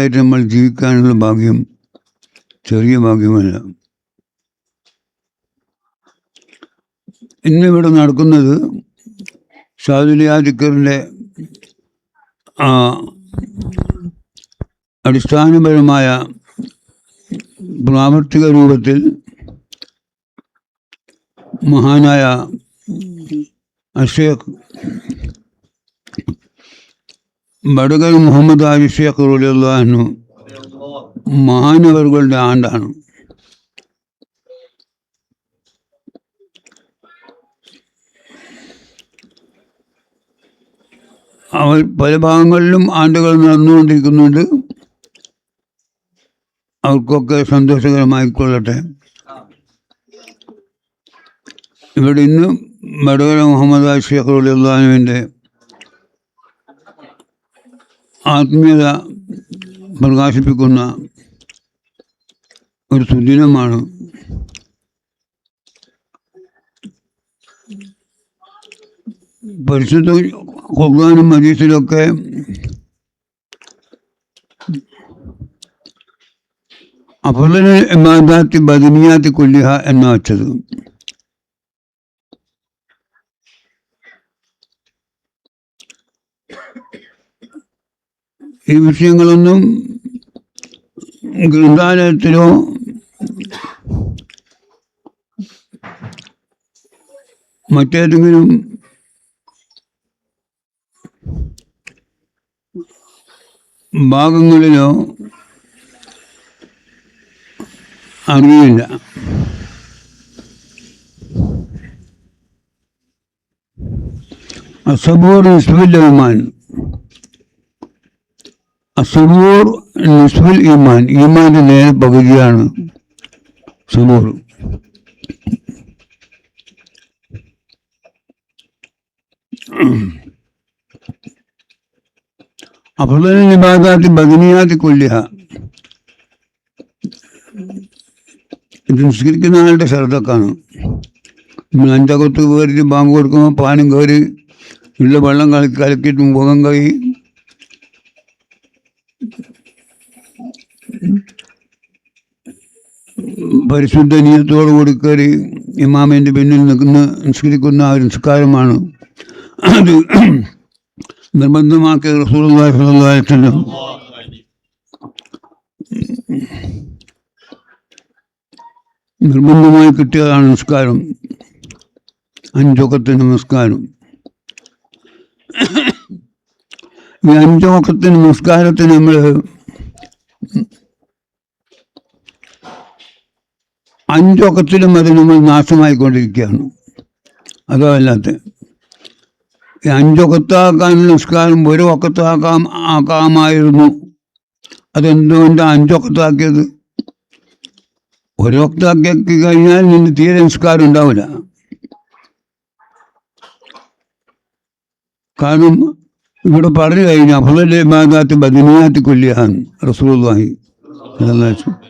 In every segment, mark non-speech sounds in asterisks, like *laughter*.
ഉമ്മത്തായിട്ട് നമ്മൾ ജീവിക്കാനുള്ള ഭാഗ്യം ചെറിയ ഭാഗ്യമല്ല. ഇന്നിവിടെ നടക്കുന്നത് ഷാദുലിയാദിക്കറിന്റെ അടിസ്ഥാനപരമായ പ്രാവർത്തിക രൂപത്തിൽ മഹാനായ അഷേഖ് ബഡഗൽ മുഹമ്മദ് ഷേഖ് റലിയുള്ളു മഹാനവറുകളുടെ ആണ്ടാണ്. അവർ പല ഭാഗങ്ങളിലും ആണ്ടുകൾ നടന്നുകൊണ്ടിരിക്കുന്നുണ്ട്. അവർക്കൊക്കെ സന്തോഷകരമായിക്കൊള്ളട്ടെ. ഇവിടെ ഇന്ന് വടകര മുഹമ്മദ് ഷേഖ് അലിയുള്ളാനുവിന്റെ ആത്മീയത പ്രകാശിപ്പിക്കുന്ന ഒരു സുദിനമാണ് പരിശുദ്ധ ഖുർആാനും മജീസിലൊക്കെ അഫലന് ഇമാദാത്തി ബദനിയാത്തി കൊല്ലിഹ എന്ന വച്ചത് ഈ വിഷയങ്ങളൊന്നും ഗ്രന്ഥാലയത്തിലോ മറ്റേതെങ്കിലും ഭാഗങ്ങളിലോ അറിയില്ല. അസബൂർ നിസ്ബിൽ ഈമാൻ നിസ്ഫുൽ ഈമാൻ. ഈമാന്റെ നേരെ പകുതിയാണ് അപ്പോൾ തന്നെ നിബാദാത്തി ബദനിയാത്തി കൊല്ലിഹ. ഇത് നിസ്കരിക്കുന്ന ആളുടെ ശ്രദ്ധക്കാണ് നമ്മൾ അഞ്ചകത്ത് കയറി ബാങ്ക് കൊടുക്കുമ്പോൾ പാനും കയറി ഉള്ള വെള്ളം കലക്കി കലക്കിയിട്ട് മുഖം കൈ പരിശുദ്ധ നീയത്തോടു കയറി ഇമാമിന്റെ പിന്നിൽ നിൽക്കുന്ന നിസ്കരിക്കുന്ന ആ ഒരു നിസ്കാരമാണ്. അത് നിർബന്ധമാക്കിയ വസല്ലം. നിർബന്ധമായി കിട്ടിയതാണ് നിസ്കാരം. അഞ്ചൊക്കത്തെ നമസ്കാരം ഈ അഞ്ചൊക്കത്തെ നമസ്കാരത്തിന് നമ്മൾ അഞ്ചൊക്കത്തിലും അത് നമ്മൾ നാശമായിക്കൊണ്ടിരിക്കുകയാണ്. അതോ അല്ലാത്ത അഞ്ചൊക്കത്താക്കാൻ നിസ്കാരം ഒരു ഒക്കത്താക്കാം ആക്കാമായിരുന്നു. അതെന്തുകൊണ്ട് അഞ്ചൊക്കത്താക്കിയത് ഒരു ഒക്കത്താക്കി കഴിഞ്ഞാൽ നിന്ന് തീരെ നിസ്കാരം ഉണ്ടാവില്ല. കാരണം ഇവിടെ പറഞ്ഞു കഴിഞ്ഞാൽ അഫലലെ മാതാത്ത് ബദിനിയാത്തി കൊല്ലിയാണ് റസൂലുള്ളാഹി. വാങ്ങി.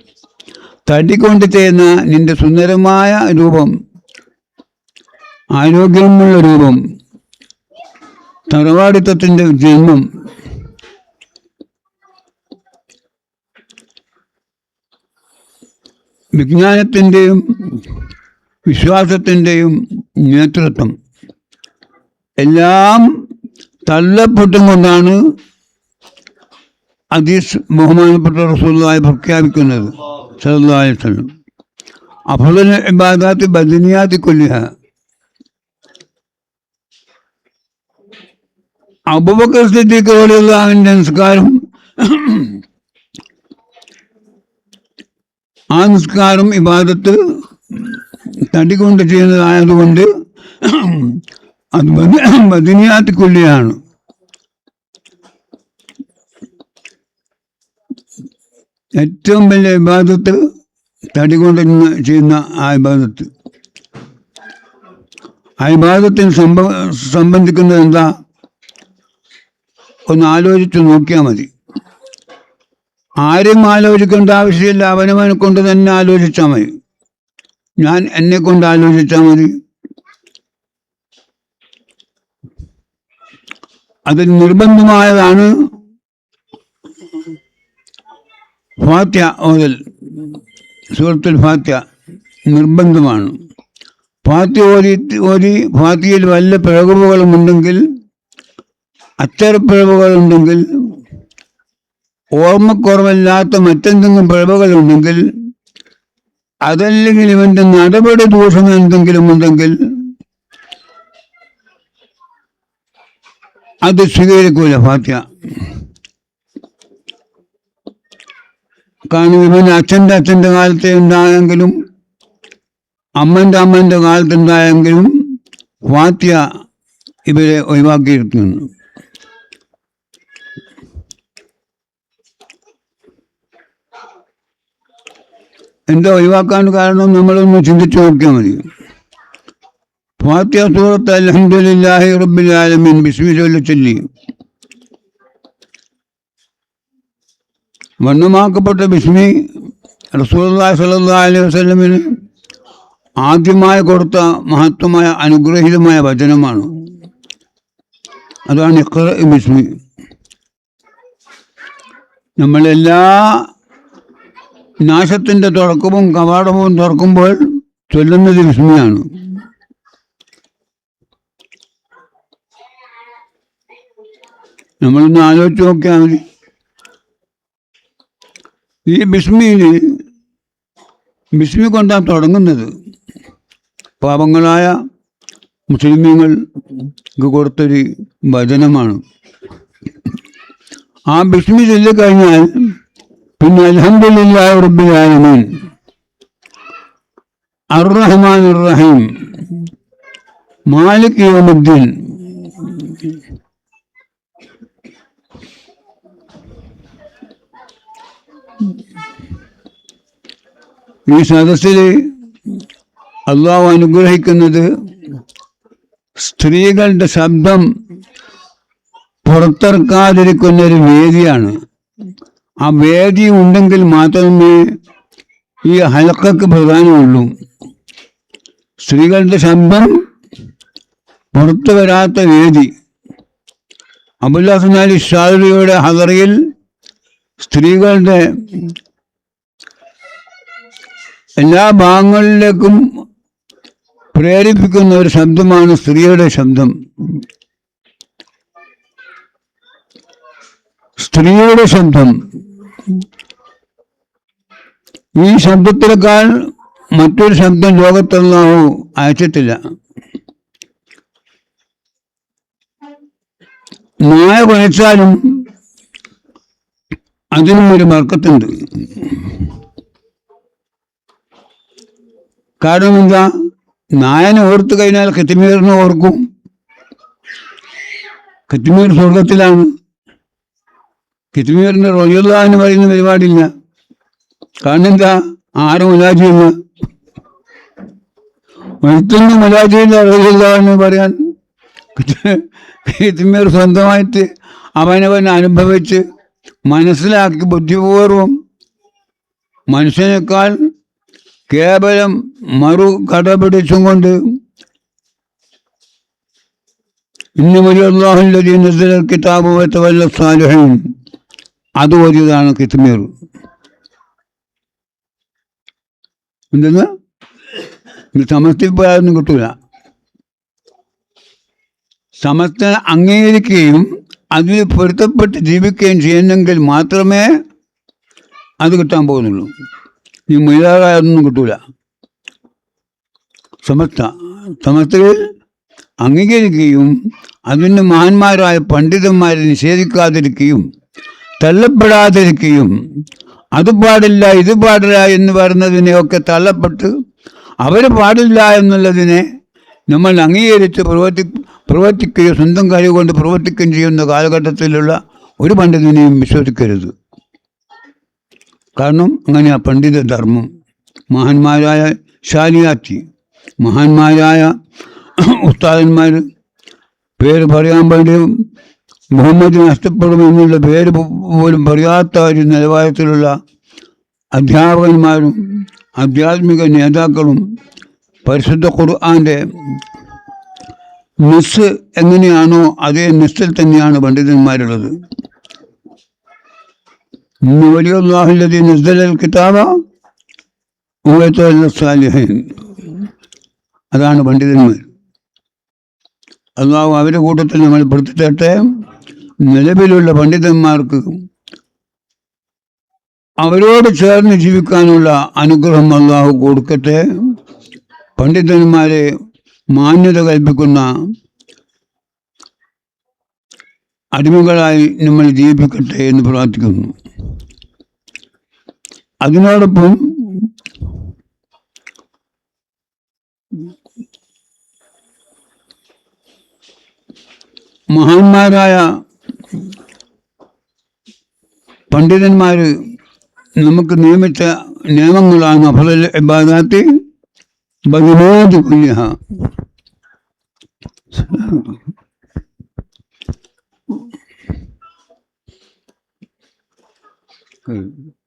തട്ടിക്കൊണ്ട് ചെയ്യുന്ന നിന്റെ സുന്ദരമായ രൂപം ആരോഗ്യമുള്ള രൂപം തറവാടിത്തത്തിന്റെ ജന്മം. വിജ്ഞാനത്തിന്റെയും വിശ്വാസത്തിന്റെയും നേതൃത്വം. എല്ലാം തള്ളപ്പെട്ടും കൊണ്ടാണ് അദീസ് ബഹുമാനപ്പെട്ട റസൂലായി പ്രഖ്യാപിക്കുന്നത്. സല്ലല്ലാഹു അഫലന അഫ്ളൽ ഇബാദാത്തി ബദനിയാത്തി കൊല്ലിഹ. അബൂബക്കർ സിദ്ദീഖ് റളിയല്ലാഹുവിന്റെ നിസ്കാരം ആ നിസ്കാരം ഇബാദത്ത് തടികൊണ്ട് ചെയ്യുന്നതായതുകൊണ്ട് അത് ബദിനിയാത്തി കൊല്ലിയാണ് ഏറ്റവും വലിയ ഇബാദത്ത് തടി ചെയ്യുന്ന ആ വിവാദത്ത് ആ വിവാദത്തിന് സംഭ സംബന്ധിക്കുന്നത് എന്താ? ഒന്ന് ആലോചിച്ച് നോക്കിയാൽ മതി. ആരും ആലോചിക്കേണ്ട ആവശ്യമില്ല. അവനവനെ കൊണ്ട് തന്നെ ആലോചിച്ചാൽ മതി. ഞാൻ എന്നെ കൊണ്ട് ആലോചിച്ചാൽ മതി. അതിൽ നിർബന്ധമായതാണ്. ഫാത്യ ഓതൽ സൂറത്തുൽ ഫാത്യ നിർബന്ധമാണ്. ഫാത്യ ഓതി ഓതി ഫാത്യയിൽ വല്ല പിഴവുകളുമുണ്ടെങ്കിൽ അച്ചരപ്പിഴവുകളുണ്ടെങ്കിൽ ഓർമ്മക്കുറവില്ലാത്ത മറ്റെന്തെങ്കിലും പിഴവുകളുണ്ടെങ്കിൽ അതല്ലെങ്കിൽ ഇവന്റെ നടപടി ദോഷം എന്തെങ്കിലും ഉണ്ടെങ്കിൽ അത് സ്വീകരിക്കൂല ഫാത്യ കാരണം ഇവൻ അച്ഛന്റെ അച്ഛന്റെ കാലത്ത് ഉണ്ടായെങ്കിലും അമ്മന്റെ അമ്മന്റെ കാലത്ത് ഉണ്ടായെങ്കിലും ഫാത്യ ഇവരെ ഒഴിവാക്കിയിരിക്കുന്നു എന്താ ഒഴിവാക്കാൻ കാരണം നമ്മളൊന്ന് ചിന്തിച്ചു നോക്കിയാൽ മതി. ഫാത്തിയ സൂറത്ത് അലഹമുല്ലാഹി റബ്ബിൽ ആലമീൻ ബിസ്മി ചൊല്ലി. ചൊല്ലി ഭീഷ്മി റസൂലുള്ളാഹി സ്വല്ലല്ലാഹു അലൈഹി വസ്ലമിന് ആദ്യമായി കൊടുത്ത മഹത്വമായ അനുഗ്രഹീതമായ വചനമാണ്. അതാണ് ഇഖ്റ ബിസ്മി നമ്മളെല്ലാ നാശത്തിന്റെ തുടക്കവും കവാടവും തുറക്കുമ്പോൾ ചൊല്ലുന്നത് വിസ്മയാണ് നമ്മളൊന്ന് ആലോചിച്ച് നോക്കിയാൽ മതി. ഈ ബിസ്മിയിൽ ബിസ്മി കൊണ്ടാണ് തുടങ്ങുന്നത്. പാപങ്ങളായ മുസ്ലിമീങ്ങൾക്ക് കൊടുത്തൊരു വചനമാണ്. ആ ബിസ്മി ചൊല്ലിക്കഴിഞ്ഞാൽ പിന്നെ അൽഹംദുലില്ലാഹി റബ്ബിൽ ആലമീൻ. അർറഹ്മാൻ റഹീം മാലിക് യൗമുദ്ദീൻ. ഈ സദസ്സിൽ അള്ളാഹു അനുഗ്രഹിക്കുന്നത് സ്ത്രീകളുടെ ശബ്ദം പുറത്തിറക്കാതിരിക്കുന്ന ഒരു വേദിയാണ്. ആ വേദി ഉണ്ടെങ്കിൽ മാത്രമേ ഈ ഹലക്കക്ക് പ്രധാനമുള്ളൂ. സ്ത്രീകളുടെ ശബ്ദം പുറത്തു വരാത്ത വേദി. അബുല്ലാഹ്നാലി ഷാദിയുടെ ഹദറിയിൽ സ്ത്രീകളുടെ എല്ലാ ഭാഗങ്ങളിലേക്കും പ്രേരിപ്പിക്കുന്ന ഒരു ശബ്ദമാണ് സ്ത്രീയുടെ ശബ്ദം. സ്ത്രീയുടെ ശബ്ദം. ഈ ശബ്ദത്തിനേക്കാൾ മറ്റൊരു ശബ്ദം ലോകത്തുള്ളാവോ അയച്ചിട്ടില്ല. നായ കുഴച്ചാലും അതിനും ഒരു വർക്കത്തുണ്ട് കാരണം എന്താ? നായനെ ഓർത്തു കഴിഞ്ഞാൽ കത്തിമീറിനെ ഓർക്കും. കത്തിമീർ സ്വർഗത്തിലാണ്. കെത്തിമീറിന്റെ റൊയ്യുള്ള എന്ന് പറയുന്ന പരിപാടിയില്ല. കാരണം എന്താ? ആരും മുലാജിയില്ല ഒഴുത്തൊന്നും മുലാജിയില്ല റൊയ്യുള്ള എന്ന് പറയാൻ. കെത്തിമീർ സ്വന്തമായിട്ട് അവനവൻ അനുഭവിച്ച് മനസ്സിലാക്കി ബുദ്ധിപൂർവം മനുഷ്യനേക്കാൾ കേവലം മറു കടപിടിച്ചും കൊണ്ട് ഇന്ന് വലിയ നസല കിതാബ് വല്ല സാലിഹീൻ. അത് ഒരിതാണ് കിത്മീർ. എന്തെന്ന്? സമസ്തയിൽ പോയാലൊന്നും കിട്ടൂല. സമസ്ത അംഗീകരിക്കുകയും അതിൽ പൊരുത്തപ്പെട്ട് ജീവിക്കുകയും ചെയ്യുന്നെങ്കിൽ മാത്രമേ അത് കിട്ടാൻ പോകുന്നുള്ളൂ. ഈ മൈതാകാരൊന്നും കിട്ടൂല. സമസ്ത സമത്തിൽ അംഗീകരിക്കുകയും അതിന് മഹാന്മാരായ പണ്ഡിതന്മാരെ നിഷേധിക്കാതിരിക്കുകയും തള്ളപ്പെടാതിരിക്കുകയും അത് പാടില്ല ഇത് പാടില്ല എന്ന് പറയുന്നതിനെയൊക്കെ തള്ളപ്പെട്ട് അവർ പാടില്ല എന്നുള്ളതിനെ നമ്മൾ അംഗീകരിച്ച് പ്രവർത്തി പ്രവർത്തിക്കുകയോ സ്വന്തം കഴിവ് കൊണ്ട് പ്രവർത്തിക്കുകയും ചെയ്യുന്ന കാലഘട്ടത്തിലുള്ള ഒരു പണ്ഡിതനെയും വിശ്വസിക്കരുത്. കാരണം അങ്ങനെ പണ്ഡിത ധർമ്മം മഹാന്മാരായ ശാലിയാത്തി മഹാന്മാരായ ഉസ്താദന്മാർ പേര് പറയാൻ വേണ്ടി മുഹമ്മദ് നഷ്ടപ്പെടും എന്നുള്ള പേര് പോലും പറയാത്ത ഒരു നിലവാരത്തിലുള്ള അധ്യാപകന്മാരും ആധ്യാത്മിക നേതാക്കളും പരിശുദ്ധ ഖുർആാന്റെ മിസ് എങ്ങനെയാണോ അതേ നിസ്സിൽ തന്നെയാണ് പണ്ഡിതന്മാരുള്ളത്. ഇന്ന് വലിയ അള്ളാഹുല്ലതി നസ്ദലൽ കിതാബ സാലിഹീൻ അതാണ് പണ്ഡിതന്മാർ അള്ളാഹു അവരുടെ കൂട്ടത്തിൽ നമ്മൾ പെടുത്തിട്ടെ നിലവിലുള്ള പണ്ഡിതന്മാർക്ക് അവരോട് ചേർന്ന് ജീവിക്കാനുള്ള അനുഗ്രഹം അള്ളാഹു കൊടുക്കട്ടെ പണ്ഡിതന്മാരെ മാന്യത കൽപ്പിക്കുന്ന അടിമകളായി നമ്മൾ ജീവിക്കട്ടെ എന്ന് പ്രാർത്ഥിക്കുന്നു അതിനോടൊപ്പം മഹാന്മാരായ പണ്ഡിതന്മാർ നമുക്ക് നിയമിച്ച നിയമങ്ങളാണ് അഫലൽ ഇബാദാത്തി ബഹുബോധ പുണ്യ Hmm.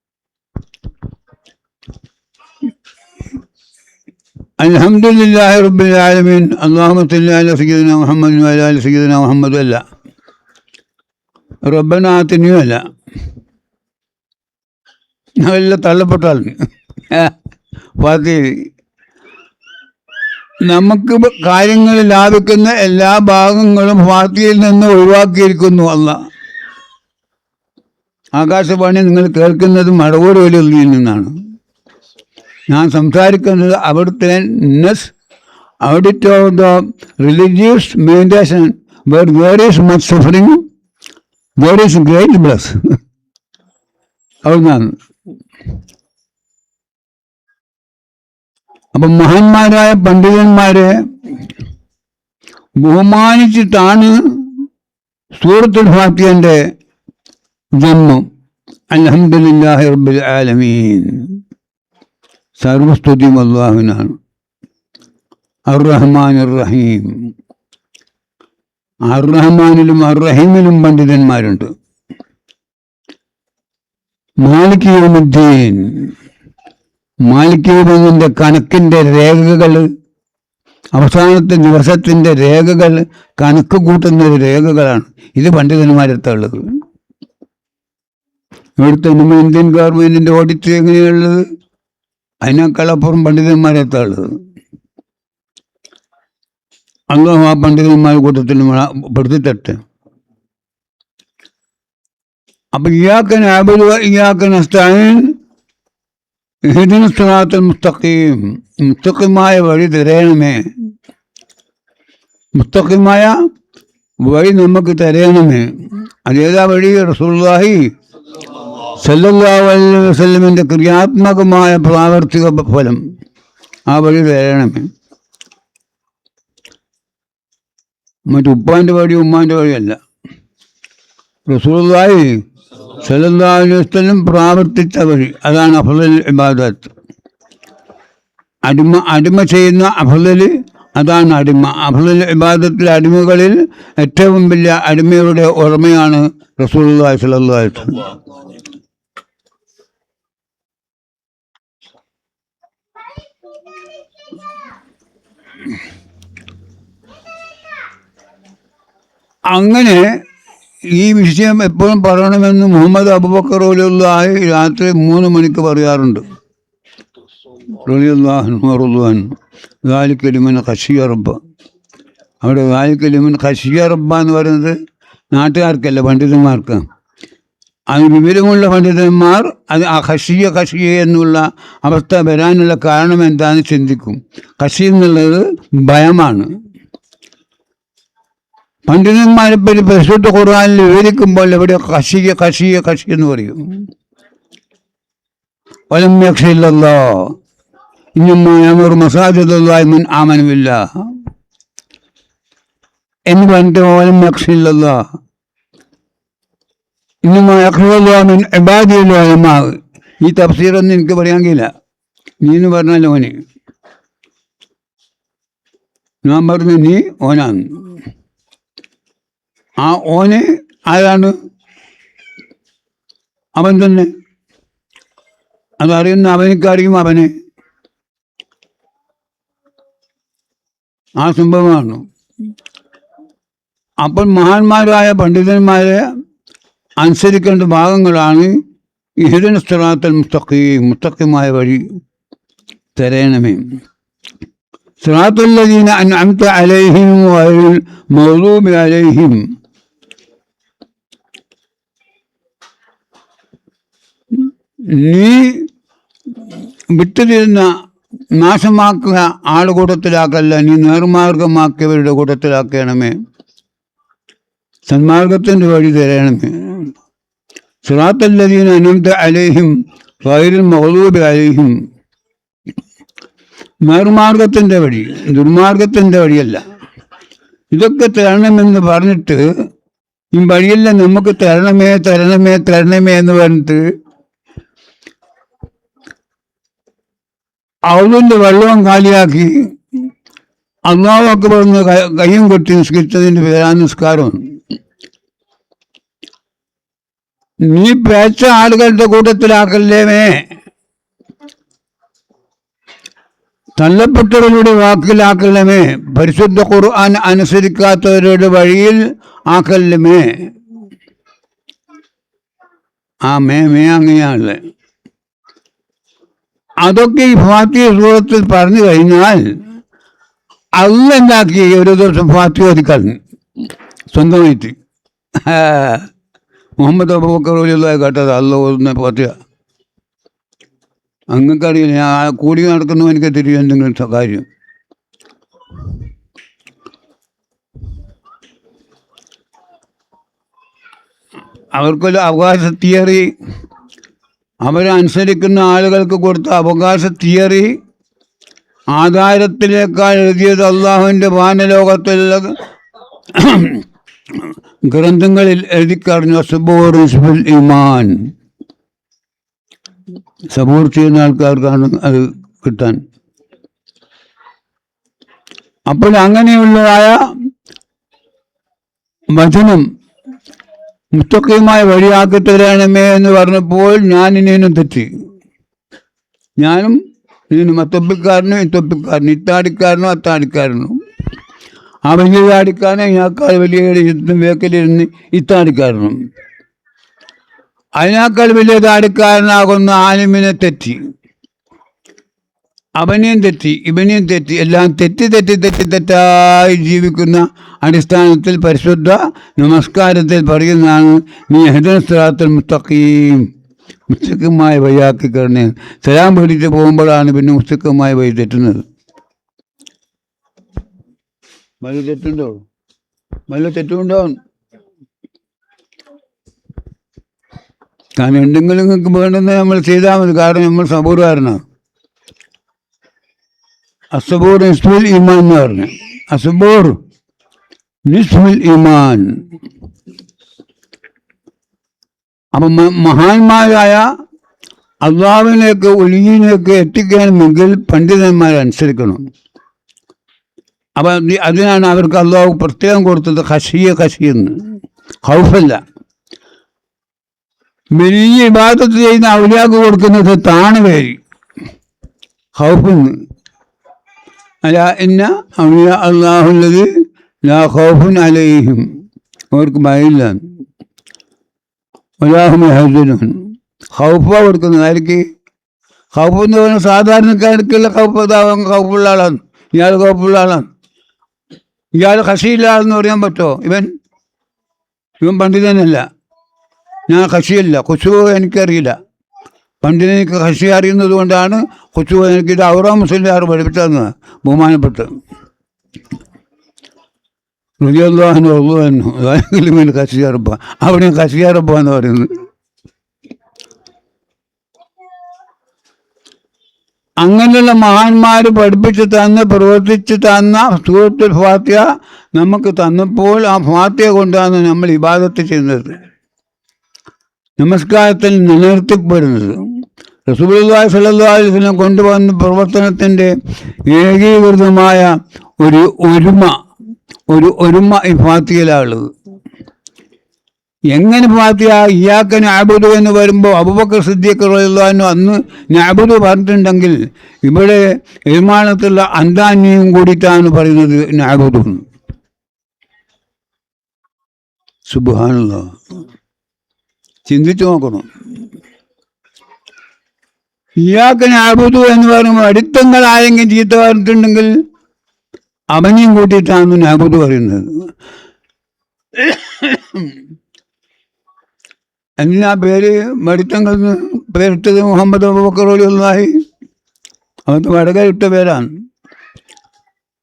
അലഹമുല്ലാഹി റബ്ബിൽ ആലമീൻ. അള്ളാഹമത്തില്ല സീദന മുഹമ്മദിനും അലാൽ സീദന മുഹമ്മദും അല്ല. റബ്ബനാത്തിനും അല്ല. നല്ല തള്ളപ്പെട്ടാണ് ഫാത്തി നമുക്ക് കാര്യങ്ങൾ ലാഭിക്കുന്ന എല്ലാ ഭാഗങ്ങളും ഫാത്തിയിൽ നിന്ന് ഒഴിവാക്കിയിരിക്കുന്നു അല്ല ആകാശവാണി നിങ്ങൾ കേൾക്കുന്നത് മടവൂർ വലിയിൽ നിന്നാണ്. ഞാൻ സംസാരിക്കുന്നത് അവിടുത്തെ ness audit of the religious meditation where there is much suffering there is great bless അവിടുന്നാണ്. അപ്പം മഹാന്മാരായ പണ്ഡിതന്മാരെ ബഹുമാനിച്ചിട്ടാണ് സൂറത്തുൽ ഫാത്തിയന്റെ ജന്മം. അൽഹംദുലില്ലാഹി റബ്ബിൽ ആലമീൻ. സർവസ്തുതിയും അള്ളാഹുവിനാണ്. അർറഹ്മാൻ റഹീം അർറഹ്മാനിലും അർറഹീമിലും പണ്ഡിതന്മാരുണ്ട്. മാലിക് യോമുദ്ദീൻ. മാലിക് യോമിന്റെ കണക്കിന്റെ രേഖകൾ അവസാനത്തെ ദിവസത്തിന്റെ രേഖകൾ കണക്ക് കൂട്ടുന്ന രേഖകളാണ്. ഇത് പണ്ഡിതന്മാരത്തുള്ളത് ഇവിടുത്തെ ഇന്ത്യൻ ഗവൺമെന്റിന്റെ ഓഡിറ്റ് എങ്ങനെയുള്ളത് അതിനേക്കാളപ്പുറം പണ്ഡിതന്മാരെത്തുള്ളത് അള്ളാഹു ആ പണ്ഡിതന്മാരുടെ കൂട്ടത്തിൽ നമ്മളെ പെടുത്തിത്തട്ടെ അപ്പൊ ഇയാക്കൻ ആബുദ് ഇയാക്കൻ അസ്താൻ ഇഹ്ദിന സിറാത്തുൽ മുസ്തഖീം മുസ്തഖിമായ വഴി തരയണമേ മുസ്തഖിമായ വഴി നമുക്ക് തരയണമേ അതേതാ വഴി റസൂലുള്ളാഹി സല്ലല്ലാഹു ക്രിയാത്മകമായ പ്രാവർത്തിക ഫലം ആ വഴി വരണമേ മറ്റു ഉപ്പാന്റെ വഴി ഉമ്മാന്റെ വഴിയല്ല അലൈഹി വസല്ലം പ്രാവർത്തിച്ച വഴി അതാണ് അഫ്ളൽ ഇബാദത്ത്. അടിമ അടിമ ചെയ്യുന്ന അഫലൽ അതാണ് അടിമ. അഫ്ളൽ ഇബാദത്തിലെ അടിമകളിൽ ഏറ്റവും വലിയ അടിമയുടെ ഓർമ്മയാണ് റസൂലുള്ളാഹി സ്വല്ലല്ലാഹു അങ്ങനെ ഈ വിഷയം എപ്പോഴും പറയണമെന്ന് മുഹമ്മദ് അബുബക്കർ റലിയുള്ളാഹി രാത്രി മൂന്ന് മണിക്ക് പറയാറുണ്ട്. ഗാലിക്കലിമൻ ഖഷിയ റബ്ബ. അവിടെ ഗാലിക്കലിമൻ ഖഷിയ റബ്ബ എന്ന് പറയുന്നത് നാട്ടുകാർക്കല്ല പണ്ഡിതന്മാർക്ക്. അത് വിവരമുള്ള പണ്ഡിതന്മാർ അത് ആ ഖഷിയ ഖഷിയ എന്നുള്ള അവസ്ഥ വരാനുള്ള കാരണം എന്താണെന്ന് ചിന്തിക്കും. ഖഷി എന്നുള്ളത് ഭയമാണ്. പണ്ഡിതന്മാരെ പറ്റി പരിശുദ്ധ ഖുർആാനിൽ വിവരിക്കുമ്പോൾ എവിടെ കശിക കശിക കഷി എന്ന് പറയും. വലം യക്ഷയില്ലല്ലോ ഇന്നും മസാജിദുള്ളായി മുൻ ആമനുമില്ല എന്ന് പറഞ്ഞിട്ട് വലം യക്ഷയില്ലല്ലോ ഇന്നും യക്ഷുല്ലാമിൻ എബാദിയുള്ള ഈ തഫ്സീറൊന്നും എനിക്ക് പറയാൻ കഴിയില്ല. നീ എന്ന് പറഞ്ഞാൽ ഓന്. ഞാൻ പറഞ്ഞു നീ ഓനാന്ന് ആ ഓന് ആരാണ്? അവൻ തന്നെ. അതറിയുന്ന അവനിക്കറിയും അവനെ. ആ സംഭവമാണ്. അപ്പോൾ മഹാന്മാരായ പണ്ഡിതന്മാരെ അനുസരിക്കേണ്ട ഭാഗങ്ങളാണ് ഇഹുദിന സ്ഥിറാത്തൽ മുസ്തഖി മുസ്തഖിമായ വഴി തരയണമേ സിറാത്തുല്ലദീന അൻഅംത അലൈഹിം വഅൽ മൗദൂബി അലൈഹിം. നീ വിട്ടുതിരുന്ന നാശമാക്കുക ആളുകൂട്ടത്തിലാക്കല്ല നീ നേർമാർഗമാക്കിയവരുടെ കൂട്ടത്തിലാക്കണമേ. സന്മാർഗത്തിന്റെ വഴി തരണമേ. സുറാത്തല്ലതീന അനന്ത അലേഹിം വൈരിൽ മഹദൂബ് അലേഹിം. നേർമാർഗത്തിന്റെ വഴി ദുർമാർഗത്തിന്റെ വഴിയല്ല. ഇതൊക്കെ തരണമെന്ന് പറഞ്ഞിട്ട് ഈ വഴിയെല്ലാം നമുക്ക് തരണമേ തരണമേ തരണമേ എന്ന് പറഞ്ഞിട്ട് അവളിന്റെ വെള്ളവും കാലിയാക്കി അള്ളാഹു പറഞ്ഞ് കയ്യും കൊട്ടി നിസ്കരിച്ചതിന്റെ പേരാണ് നിസ്കാരം. നീ പേച്ച ആളുകളുടെ കൂട്ടത്തിലാക്കല്ലേമേ? തള്ളപ്പെട്ടവരുടെ വാക്കിലാക്കല്ലമേ? പരിശുദ്ധ ഖുർആൻ അനുസരിക്കാത്തവരുടെ വഴിയിൽ ആക്കല്ലമേ? ആ മേ മേ അങ്ങനെയാണല്ലേ അതൊക്കെ ഈ ഫാത്തിയ സൂറത്തിൽ പറഞ്ഞു കഴിഞ്ഞാൽ അല്ല എന്താക്കി ഒരു ദിവസം ഫാത്തിയ ഒതുക്കാൻ സ്വന്തമായിട്ട്. മുഹമ്മദ് അബൂബക്കർ വലിയുള്ള കേട്ടത് അല്ല ഒന്ന് ഫാത്തിയ അങ്ങക്കറിയില്ല ഞാൻ കൂടി നടക്കുന്നു എനിക്ക് തിരികെ എന്തെങ്കിലും കാര്യം. അവർക്കൊരു അവകാശ തിയറി അവരനുസരിക്കുന്ന ആളുകൾക്ക് കൊടുത്ത അവകാശ തിയറി ആധാരത്തിലേക്കാൾ എഴുതിയത് അള്ളാഹുവിന്റെ വാനലോകത്തിലുള്ള ഗ്രന്ഥങ്ങളിൽ എഴുതിക്കറിഞ്ഞു സബൂർ ഇസ്ബുൽ ഇമാൻ സബൂർ ചെയ്യുന്ന ആൾക്കാർക്കാണ് അത് കിട്ടാൻ. അപ്പോൾ അങ്ങനെയുള്ളതായ വചനം മുസ്തഖീമായ വഴിയാക്കി എന്ന് പറഞ്ഞപ്പോൾ ഞാൻ ഇനിയും തെറ്റി. ഞാനും ഇതിന് മത്തൊപ്പിക്കാരനും ഇത്തൊപ്പിക്കാരനും ഇത്താടിക്കാരനും അത്താടിക്കാരനും. ആ വലിയ താടിക്കാരനെ ഇതിനേക്കാൾ വലിയ വേക്കലിരുന്ന് ഇത്താടിക്കാരനും അതിനേക്കാൾ വലിയ താടിക്കാരനാകുന്ന ആനുമിനെ തെറ്റി. അവനെയും തെറ്റി ഇവനെയും തെറ്റി എല്ലാം തെറ്റി തെറ്റി തെറ്റി തെറ്റായി ജീവിക്കുന്ന അടിസ്ഥാനത്തിൽ പരിശുദ്ധ നമസ്കാരത്തിൽ പറയുന്നതാണ് നീ ഹദൻ സ്ഥലത്തിൽ മുസ്തഖീം. മുസ്തഖമായ വഴിയാക്കി കയറുന്നത് സലാം പിടിച്ച് പോകുമ്പോഴാണ് പിന്നെ മുസ്തഖമായ വഴി തെറ്റുന്നത്. വഴി തെറ്റുണ്ടോ? വല്ല തെറ്റുണ്ടോ? കാരണം എന്തെങ്കിലും വേണ്ടുന്നത് നമ്മൾ ചെയ്താൽ മതി. കാരണം നമ്മൾ സബൂറുകാരനാണ് അസബൂർ നിസ്ഫുൽ ഈമാൻ എന്ന് പറഞ്ഞു അസബൂർ നിസ്ഫുൽ ഈമാൻ അപ്പം മഹാന്മാരായ അള്ളാവിനേക്ക് ഒലിയിലേക്ക് എത്തിക്കണമെങ്കിൽ പണ്ഡിതന്മാരെ അനുസരിക്കണം. അപ്പം അത് അതിനാണ് അവർക്ക് അള്ളാഹു പ്രത്യേകം കൊടുത്തത് ഹസിയ ഹസിയെന്ന് ഹൗഫല്ല വലിയ ഇബാദത്ത് ചെയ്യുന്ന അവലിയാക്ക് കൊടുക്കുന്നത് താണ് പേര് ഹൗഫെന്ന് അല്ല ഇന്ന ഔലിയ അള്ളാഹുള്ളത് ലാ ഖൗഫുൻ അലൈഹിം. അവർക്ക് ഭയമില്ല. ഒലാഹും ഹൗഫ കൊടുക്കുന്നത് ആർക്ക്? ഹൗഫ് എന്ന് പറഞ്ഞാൽ സാധാരണക്കാർക്കുള്ള ഹൗഫ് അതാവാൻ ഹൗഫുള്ള ആളാണ്. ഇയാൾ ഹൗഫുള്ള ആളാണ്. ഇയാൾ ഹസിയുള്ള ആളെന്ന് പറയാൻ പറ്റുമോ ഇവൻ ഇവൻ പണ്ഡിതനല്ല. ഞാൻ ഹസിയല്ല കുശു എനിക്കറിയില്ല. പണ്ഡിതനിക്ക് ഹസി അറിയുന്നത് കൊണ്ടാണ് കൊച്ചു എനിക്ക് ഇത് ഔറ മുസ്ലിം പഠിപ്പിച്ചതെന്ന് ബഹുമാനപ്പെട്ട് റുജിയല്ലാഹിന് കസിയാറപ്പ അവിടെ കസിയാറപ്പ എന്ന് പറയുന്നത്. അങ്ങനെയുള്ള മഹാന്മാർ പഠിപ്പിച്ച് തന്ന് പ്രവർത്തിച്ച് തന്ന സൂറത്തുൽ ഫാത്തിയ നമുക്ക് തന്നപ്പോൾ ആ ഫാത്തിയ കൊണ്ടാണ് നമ്മൾ ഇബാദത്ത് ചെയ്യുന്നത്. നമസ്കാരത്തിൽ നിലനിർത്തിപ്പെടുന്നത് റസൂലുള്ളാഹി സ്വല്ലല്ലാഹു അലൈഹി വസല്ലം കൊണ്ടുവന്ന പ്രവർത്തനത്തിന്റെ ഏകീകൃതമായ ഒരു ഒരുമ ഒരു ഒരുമ ഈ ഫാത്തിയിലാണുള്ളത് എങ്ങനെ ഫാത്തിയ ഇയാക്ക ഞാബുദു എന്ന് വരുമ്പോൾ അബുബക്കർ സിദ്ദീഖ് അന്ന് ഞാബുദു പറഞ്ഞിട്ടുണ്ടെങ്കിൽ ഇവിടെ നിർമ്മാണത്തിലുള്ള അന്താന്യം കൂടിയിട്ടാണ് പറയുന്നത് ഞാബുദു സുബാനുള്ള ചിന്തിച്ചു നോക്കണം. ഇയാൾക്ക് ഞാബുദു എന്ന് പറയുമ്പോൾ അടുത്തങ്ങൾ ആരെങ്കിലും ചീത്ത പറഞ്ഞിട്ടുണ്ടെങ്കിൽ അവനെയും കൂട്ടിയിട്ടാണ് ഞാബുദു പറയുന്നത്. എന്നാ പേര്? മടുത്തങ്ങൾ പേരിട്ടത് മുഹമ്മദ് അലിഹി അവർക്ക് വടക ഇട്ട പേരാണ്.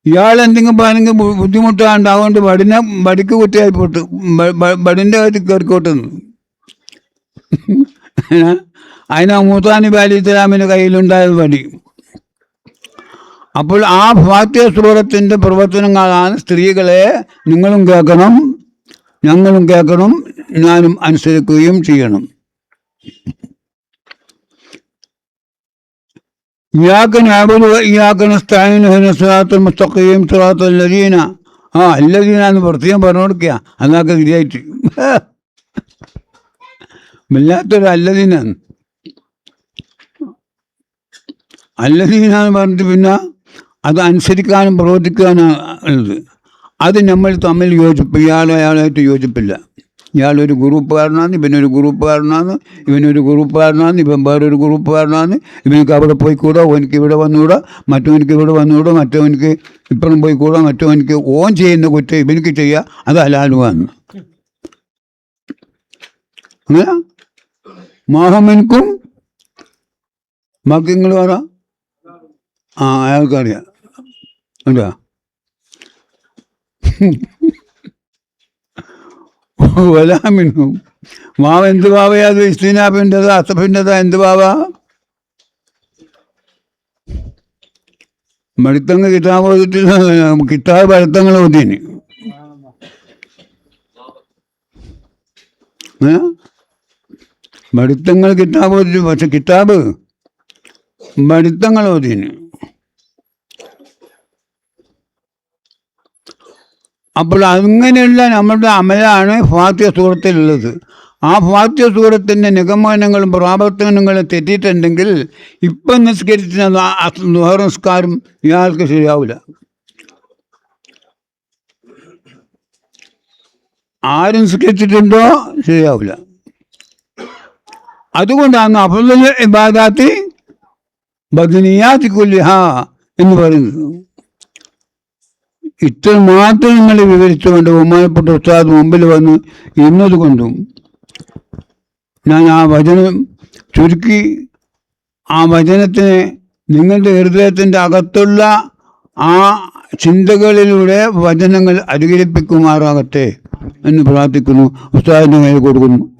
ഇയാൾ എന്തെങ്കിലും പറഞ്ഞെങ്കിൽ ബുദ്ധിമുട്ടാണ്ട് അതുകൊണ്ട് വടിനെ വടിക്ക് കുട്ടിയായി പോട്ട് വടിന്റെ കാര്യത്തിൽ കയറിക്കോട്ടെന്ന്. *laughs* അതിനാ മൂത്താ നബി അലി ഇസ്ലാമിൻ്റെ കയ്യിലുണ്ടായത് വടി അപ്പോൾ ആ ഫാത്തിയ സൂറത്തിൻ്റെ പ്രവർത്തനങ്ങളാണ് സ്ത്രീകളെ നിങ്ങളും കേൾക്കണം ഞങ്ങളും കേൾക്കണം ഞാനും അനുസരിക്കുകയും ചെയ്യണം إياك نعبد وإياك نستعين اهدنا الصراط المستقيم صراط الذين ആ അല്ലദീന എന്ന് പ്രത്യേകം പറഞ്ഞു കൊടുക്കുക അതൊക്കെ ശരിയായിട്ട് *laughs* വല്ലാത്തൊരു അല്ലദീന അല്ലദീന പറഞ്ഞിട്ട് പിന്നെ അത് അനുസരിക്കാനും പ്രവർത്തിക്കാനും ഉള്ളത്. അത് നമ്മൾ തമ്മിൽ യോജിപ്പ് ഇയാളും അയാളായിട്ട് യോജിപ്പില്ല. ഇയാളൊരു ഗ്രൂപ്പുകാരനാണ് ഇവനൊരു ഗ്രൂപ്പുകാരനാണ് ഇവനൊരു ഗ്രൂപ്പുകാരനാണ് ഇവൻ വേറൊരു ഗ്രൂപ്പുകാരനാണ് ഇവനക്ക് അവിടെ പോയിക്കൂടാ ഓനിക്ക് ഇവിടെ വന്നുകൂടാ മറ്റവനിക്ക് ഇവിടെ വന്നുകൂടാ മറ്റവനിക്ക് ഇപ്പുറം പോയിക്കൂടാ മറ്റവനിക്ക് ഓൻ ചെയ്യുന്ന കുറ്റം ഇവനിക്ക് ചെയ്യുക അത് അലാലുവാന്ന് അങ്ങനെ മോഹമെനിക്കും ബാക്കി നിങ്ങൾ പറ ആ അയാൾക്കറിയാം എന്താ വലാമിനും മാവ് എന്ത് ബാവയാ അത്? ഇസ്തിനാബിന്റെതാ അസഫിന്റെതാ എന്ത് ബാവ മടുത്തങ്ങ് കിതാബ് ഓതിട്ട് കിതാബ് പഴുത്തങ്ങൾ ഓതിന് മടുത്തങ്ങൾ കിതാബ് ഓതിട്ട് പക്ഷെ കിതാബ് മടുത്തങ്ങൾ ഓതിന് അപ്പോൾ അങ്ങനെയുള്ള നമ്മളുടെ അമലാണ് ഫാത്യ സൂറത്തിലുള്ളത്. ആ ഫാത്യ സൂറത്തിന്റെ നിഗമനങ്ങളും പ്രാവർത്തനങ്ങളും തെറ്റിയിട്ടുണ്ടെങ്കിൽ ഇപ്പം നിസ്കരിച്ച നുഹർ നിസ്കാരം ഇയാൾക്ക് ശരിയാവില്ല. ആരും നിസ്കരിച്ചിട്ടുണ്ടോ? ശരിയാവില്ല. അതുകൊണ്ടാണ് അഫുൽ ഇബാദാത്തി ബദനിയാത്തി കുല്ലിഹ എന്ന് പറയുന്നത്. ഇത്ര മാത്രം നിങ്ങൾ വിവരിച്ചുകൊണ്ട് ബഹുമാനപ്പെട്ട ഉസ്താദ് മുമ്പിൽ വന്ന് ഇന്നത് കൊണ്ടും ഞാൻ ആ വചനം ചുരുക്കി ആ വചനത്തിനെ നിങ്ങളുടെ ഹൃദയത്തിന്റെ അകത്തുള്ള ആ ചിന്തകളിലൂടെ വചനങ്ങൾ അനുകരിപ്പിക്കുമാറാകട്ടെ എന്ന് പ്രാർത്ഥിക്കുന്നു. ഉസ്താദിന്റെ മേൽ കൊടുക്കുന്നു.